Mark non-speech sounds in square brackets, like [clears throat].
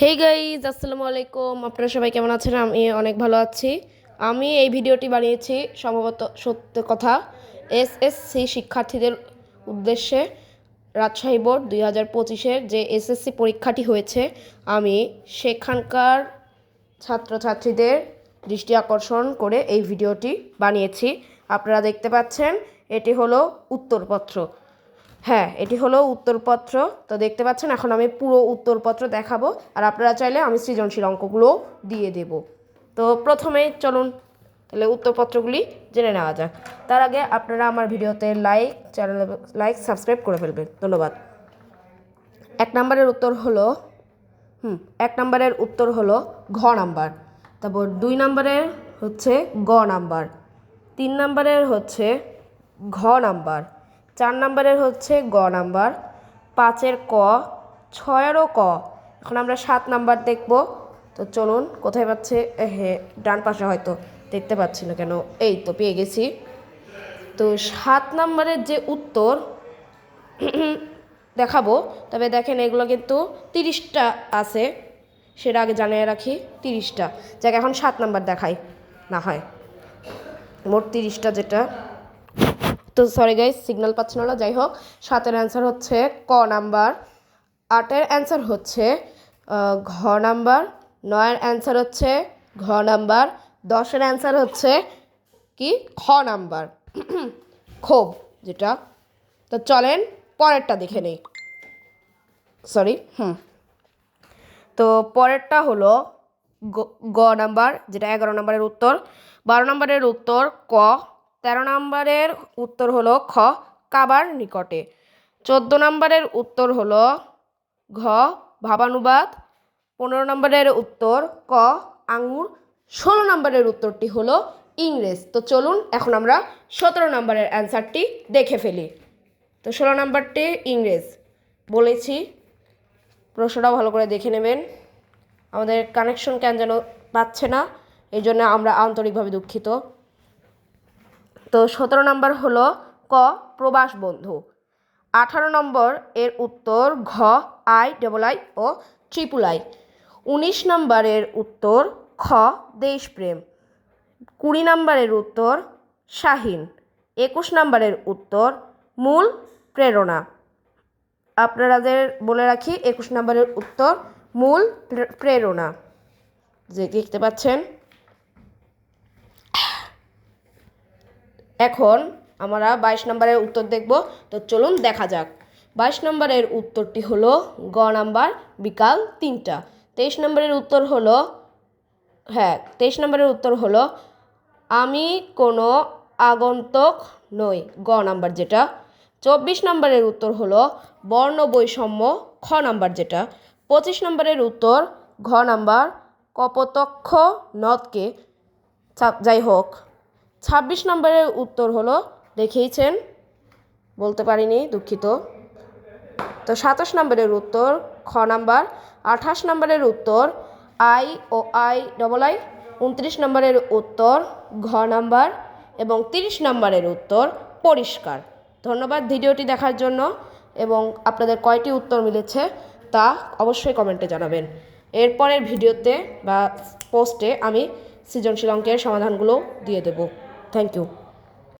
Hey guys আসসালামু আলাইকুম। আপনারা সবাই কেমন আছেন? আমি অনেক ভালো আছি। আমি এই ভিডিওটি বানিয়েছি সম্ভবত সত্য কথা। এসএসসি শিক্ষার্থীদের উদ্দেশ্যে রাজশাহী বোর্ড দুই হাজার পঁচিশের যে এসএসসি পরীক্ষাটি হয়েছে, আমি সেখানকার ছাত্রছাত্রীদের দৃষ্টি আকর্ষণ করে এই ভিডিওটি বানিয়েছি। আপনারা দেখতে পাচ্ছেন, এটি হলো উত্তরপত্র। হ্যাঁ এটি হলো উত্তরপত্র। তো দেখতে পাচ্ছেন, এখন আমি পুরো উত্তরপত্র দেখাবো। আর আপনারা চাইলে আমি সৃজনশীল অঙ্কগুলো দিয়ে দেব। তো প্রথমেই চলুন, তাহলে উত্তরপত্রগুলি জেনে নেওয়া যাক। তার আগে আপনারা আমার ভিডিওতে লাইক চ্যানেল লাইক সাবস্ক্রাইব করে ফেলবেন। ধন্যবাদ। এক নম্বরের উত্তর হলো, হুম, এক নম্বরের উত্তর হলো ঘ নাম্বার। তারপর দুই নম্বরের হচ্ছে গ নাম্বার। তিন নম্বরের হচ্ছে ঘ নাম্বার। চার নম্বরের হচ্ছে গ নাম্বার, পাঁচের ক, ছয়েরও ক। এখন আমরা সাত নাম্বার দেখব। তো চলুন, কোথায় পাচ্ছে? হ্যাঁ ডান পাশে হয়তো দেখতে পাচ্ছি না কেন। এই তো পেয়ে গেছি। তো সাত নাম্বারের যে উত্তর দেখাবো, তবে দেখেন এগুলো কিন্তু তিরিশটা আছে। সেটা আগে জানিয়ে রাখি, তিরিশটা। যাকে, এখন সাত নাম্বার দেখাই, না হয়। মোট তিরিশটা যেটা। তো সরি গাইজ সিগন্যাল পাচ্ছিল না যাই হোক সাতের অ্যান্সার হচ্ছে ক নাম্বার, আটের অ্যান্সার হচ্ছে ঘ নাম্বার, নয়ের অ্যান্সার হচ্ছে ঘ নাম্বার, দশের অ্যান্সার হচ্ছে কি? খ নাম্বার। [clears throat] ক্ষোভ যেটা। তো চলেন পরেরটা দেখে নেই। Sorry hmm. তো পরেরটা হলো গ নাম্বার, যেটা এগারো নম্বরের উত্তর। বারো নম্বরের উত্তর ক তেরো নম্বরের উত্তর হলো খ, কাবার নিকটে। চোদ্দ নম্বরের উত্তর হলো ঘ, ভাবানুবাদ। পনেরো নম্বরের উত্তর ক আঙুর ষোলো নম্বরের উত্তরটি হলো ইংরেজ। তো চলুন এখন আমরা সতেরো নম্বরের অ্যান্সারটি দেখে ফেলি। তো ষোলো নম্বরটি ইংরেজ। বলেছি প্রশ্নটা ভালো করে দেখে নেবেন। আমাদের কানেকশন কেন যেন পাচ্ছে না, এই জন্য আমরা আন্তরিকভাবে দুঃখিত। তো সতেরো নম্বর হলো ক, প্রবাস বন্ধু। আঠারো নম্বর এর উত্তর ঘ, I double I O triple I উনিশ নম্বরের উত্তর খ, দেশপ্রেম। কুড়ি নম্বরের উত্তর শাহিন। একুশ নম্বরের উত্তর মূল প্রেরণা। আপনাদের বলে রাখি, একুশ নম্বরের উত্তর মূল প্রেরণা। যে দেখতে পাচ্ছেন? এখন আমরা বাইশ নম্বরের উত্তর দেখব। তো চলুন দেখা যাক। বাইশ নম্বরের উত্তরটি হলো গ নাম্বার, বিকাল তিনটা। তেইশ নম্বরের উত্তর হলো হ্যাঁ তেইশ নম্বরের উত্তর হলো, আমি কোনো আগন্তুক নই, গ নাম্বার যেটা। চব্বিশ নম্বরের উত্তর হলো, বর্ণ বৈষম্য, খ নাম্বার যেটা। পঁচিশ নম্বরের উত্তর, ঘ নাম্বার, কপতক্ষ নদকে। যাই হোক। ছাব্বিশ নম্বরের উত্তর হলো, দেখিয়েছেন, বলতে পারিনি, দুঃখিত। তো সাতাশ নম্বরের উত্তর, খ নাম্বার, আঠাশ নম্বরের উত্তর, I O I double I উনত্রিশ নম্বরের উত্তর, ঘ নাম্বার এবং তিরিশ নম্বরের উত্তর পরিষ্কার। ধন্যবাদ ভিডিওটি দেখার জন্য এবং আপনাদের কয়টি উত্তর মিলেছে তা অবশ্যই কমেন্টে জানাবেন। এরপরের ভিডিওতে বা পোস্টে আমি সৃজনশীল অঙ্কের সমাধানগুলো দিয়ে দেব। Thank you